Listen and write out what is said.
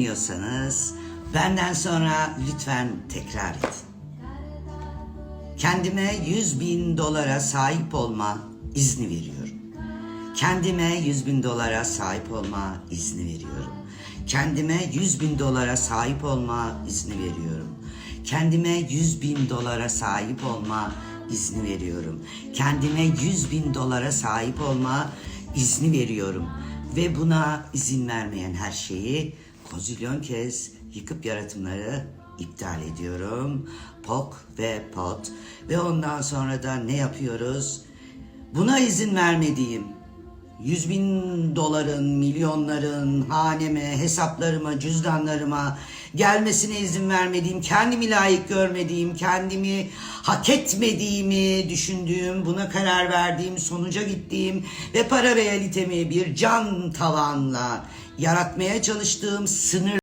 Dinliyorsanız benden sonra lütfen tekrar edin. Kendime 100 bin dolara sahip olma izni veriyorum. Kendime 100 bin dolara sahip olma izni veriyorum. Kendime 100 bin dolara sahip olma izni veriyorum. Kendime 100 bin dolara sahip olma izni veriyorum. Kendime 100 bin dolara sahip olma izni veriyorum. Ve buna izin vermeyen her şeyi kozilyon kez yıkıp yaratımları iptal ediyorum. Pok ve pot. Ve ondan sonra da ne yapıyoruz? Buna izin vermediğim, yüz bin doların, milyonların haneme, hesaplarıma, cüzdanlarıma gelmesine izin vermediğim, kendimi layık görmediğim, kendimi hak etmediğimi düşündüğüm, buna karar verdiğim, sonuca gittiğim ve para realitemi bir can tavanla yaratmaya çalıştığım sınır